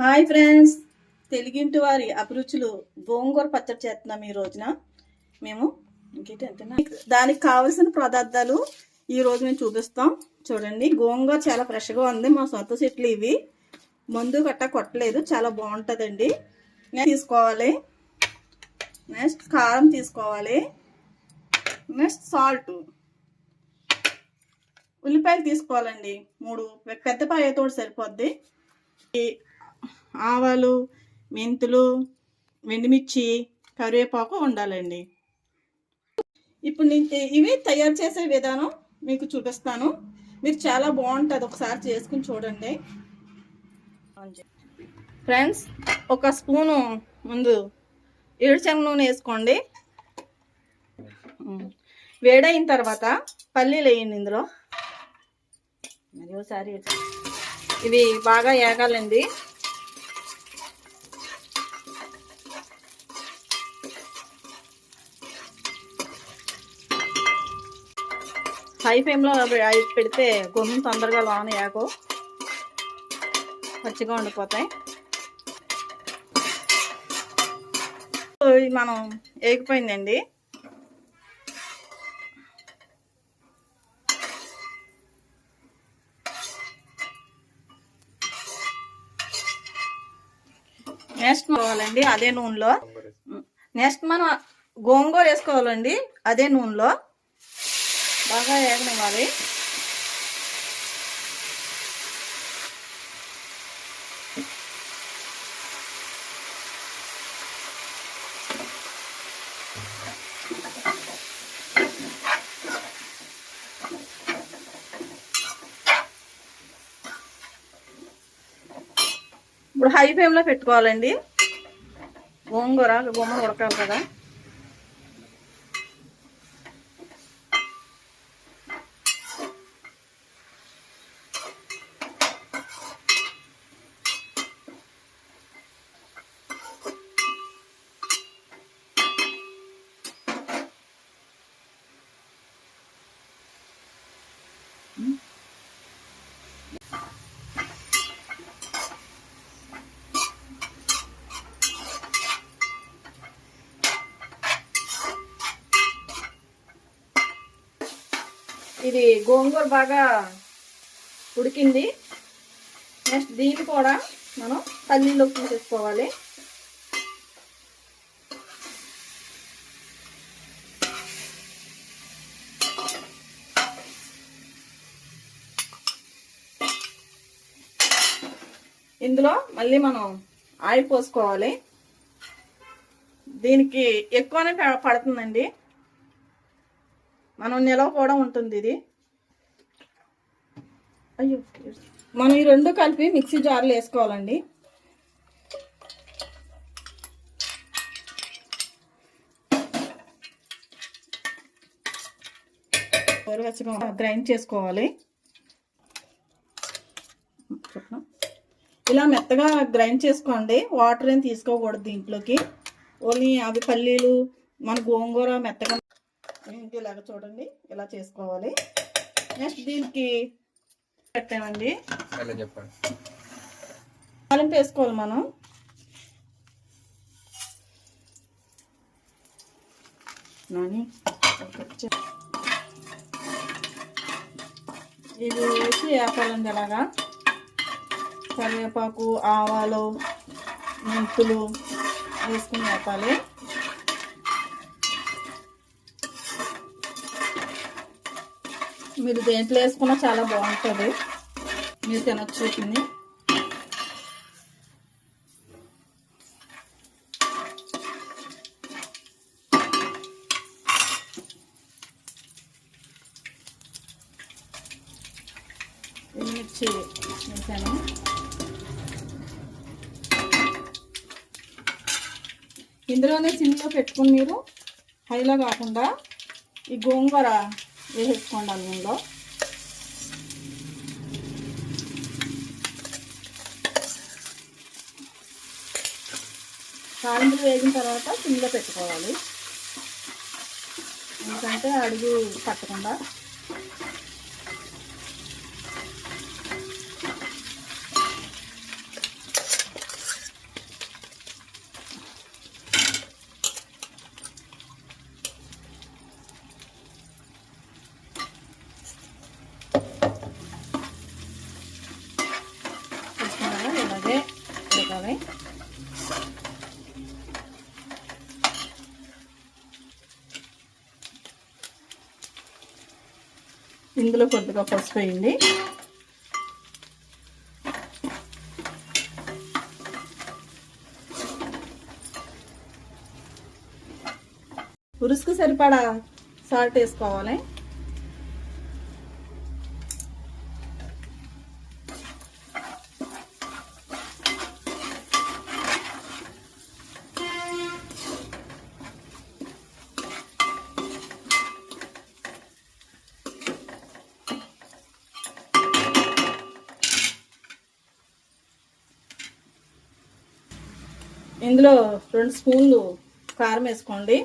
Hi friends. తెలుగింటి వారి అభిరుచులు గోంగూర పచ్చడి చేస్తున్నాం ఈ రోజున. మేము ఇంకేంటంటే దానికి కావలసిన పదార్థాలు ఈ రోజు మేము చూపిస్తాం. చూడండి గోంగూర చాలా ఫ్రెష్గా ఉంది. మా సొంత చెట్లు ఇవి. మందు గట్టా కొట్టలేదు. చాలా బాగుంటుందండి. నెక్స్ట్ తీసుకోవాలి. నెక్స్ట్ కారం తీసుకోవాలి. Next salt. ఉల్లిపాయలు తీసుకోవాలండి. మూడు. పెద్ద పాయతోటి సరిపోద్ది. ఆవాలు మెంతులు ఎండుమిర్చి కరివేపాకు ఉండాలండి. ఇప్పుడు నేను ఇవి తయారు చేసే విధానం మీకు చూపిస్తాను. మీరు చాలా బాగుంటుంది ఒకసారి చేసుకుని చూడండి. ఫ్రెండ్స్ ఒక స్పూను ముందు ఏడుశనగ నూనె వేసుకోండి. వేడైన తర్వాత పల్లీలు వేయండి ఇందులో. మరి ఒకసారి ఇవి బాగా ఏగాలండి. హై ఫ్లేమ్లో పెడితే గొంతు తొందరగా లోన ఏగో పచ్చిగా ఉండిపోతాయి. మనం ఏగిపోయిందండి. నెక్స్ట్ కావాలండి అదే నూనెలో. నెక్స్ట్ మనం గోంగూర వేసుకోవాలండి అదే నూనెలో. బాగా వేగనివ్వాలి ఇప్పుడు హై ఫ్లేమ్లో పెట్టుకోవాలండి. గోంగూర గోంగూర ఉడకాలి కదా. ఇది గోంగూర బాగా ఉడికింది. నెక్స్ట్ దీన్ని కూడా మనం పల్లీలోకి తీసేసుకోవాలి. ఇందులో మళ్ళీ మనం ఆయిల్ పోసుకోవాలి. దీనికి ఎక్కువనే ప- పడుతుందండి. మనం నిలవ కూడా ఉంటుంది ఇది. అయ్యో మనం ఈ రెండు కలిపి మిక్సీ జార్లో వేసుకోవాలండి. గోరువెచ్చగా గ్రైండ్ చేసుకోవాలి. చెప్పిన? ఇలా మెత్తగా గ్రైండ్ చేసుకోండి. వాటర్ ఏం తీసుకోకూడదు దీంట్లోకి. ఓన్లీ అవి పల్లీలు మన గోంగూర మెత్తగా ఇలాగ చూడండి. ఇలా చేసుకోవాలి. నెక్స్ట్ దీనికి పెట్టామండి. చెప్పండి. తాలింపు వేసుకోవాలి మనం. నాని. ఇవి వేసి వేపాలండి అలాగా. కరివేపాకు ఆవాలు మెంతులు వేసుకుని వేపాలి మీరు దేంట్లో వేసుకున్నా చాలా బాగుంటుంది. మీరు తినొచ్చు తిని మిర్చి వేసాను. ఇందులోనే సిమ్లో పెట్టుకుని మీరు హైలో కాకుండా ఈ గోంగూర వేసేసుకోండి అన్నంలో తాలింపులు వేగిన తర్వాత సిమ్లో పెట్టుకోవాలి. ఎందుకంటే అడుగు పట్టకుండా ఇందులో కొద్దిగా పసుపు వేయండి. ఉరుసుకు సరిపడా సాల్ట్ వేసుకోవాలి. ఇందులో రెండు స్పూన్లు కారం వేసుకోండి.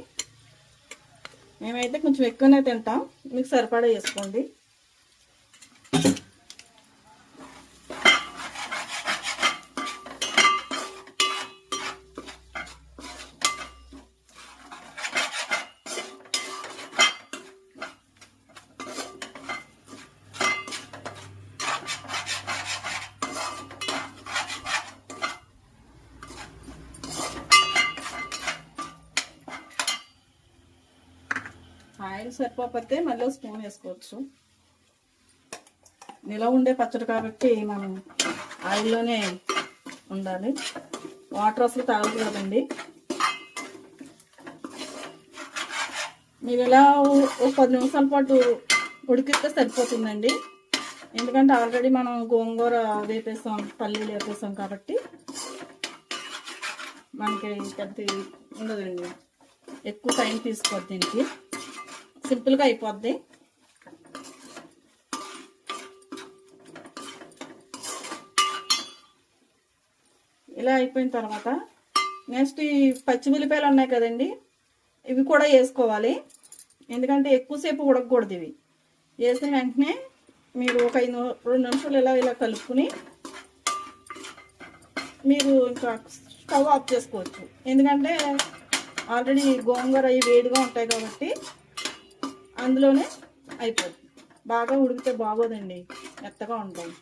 మేమైతే కొంచెం ఎక్కువనే తింటాం. మీకు సరిపడా వేసుకోండి ఆయిల్ సరిపోతే మళ్ళీ స్పూన్ వేసుకోవచ్చు. నిలవ ఉండే పచ్చడి కాబట్టి మనం ఆయిల్లోనే ఉండాలి. వాటర్ అసలు తాగకూడదండి మీరు ఇలా ఒక పది నిమిషాల పాటు ఉడికిస్తే సరిపోతుందండి. ఎందుకంటే ఆల్రెడీ మనం గోంగూర వేపేసాం పల్లీలు వేపేసాం కాబట్టి మనకి పెద్ద ఉండదండి. ఎక్కువ టైం తీసుకోవద్దు దీనికి. సింపుల్గా అయిపోద్ది. ఇలా అయిపోయిన తర్వాత నెక్స్ట్ ఈ పచ్చిమిల్లిపాయలు ఉన్నాయి కదండి ఇవి కూడా వేసుకోవాలి. ఎందుకంటే ఎక్కువసేపు ఉడకకూడదు ఇవి. వేసిన వెంటనే మీరు ఒక ఐదు రెండు నిమిషాలు ఇలా ఇలా కలుపుకుని మీరు ఇంకా స్టవ్ ఆఫ్ చేసుకోవచ్చు. ఎందుకంటే ఆల్రెడీ గోంగూర అవి వేడిగా ఉంటాయి కాబట్టి అందులోనే అయిపోద్ది బాగా ఉడికితే బాగోదండి. మెత్తగా ఉంటాయి.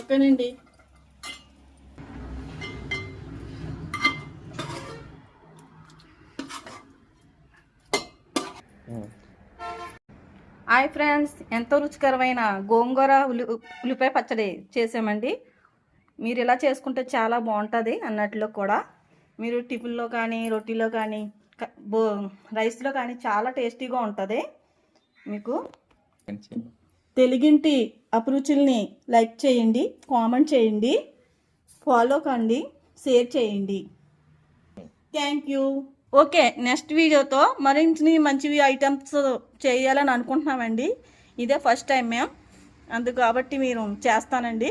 ఓకేనండి. హాయ్ ఫ్రెండ్స్ ఎంతో రుచికరమైన గోంగూర ఉల్లి ఉల్లిపాయ పచ్చడి చేసామండి. మీరు ఇలా చేసుకుంటే చాలా బాగుంటుంది అన్నట్లో కూడా. మీరు టిఫిన్లో కానీ రొట్టెలో కానీ బో రైస్లో కానీ చాలా టేస్టీగా ఉంటుంది మీకు. తెలుగింటి అభిరుచుల్ని లైక్ చేయండి కామెంట్ చేయండి ఫాలో కండి షేర్ చేయండి. Thank you. ఓకే నెక్స్ట్ వీడియోతో మరిన్ని మంచివి ఐటమ్స్ చేయాలని అనుకుంటున్నామండి. ఇదే ఫస్ట్ టైం మేము. అందుకు కాబట్టి మీరు చేస్తానండి.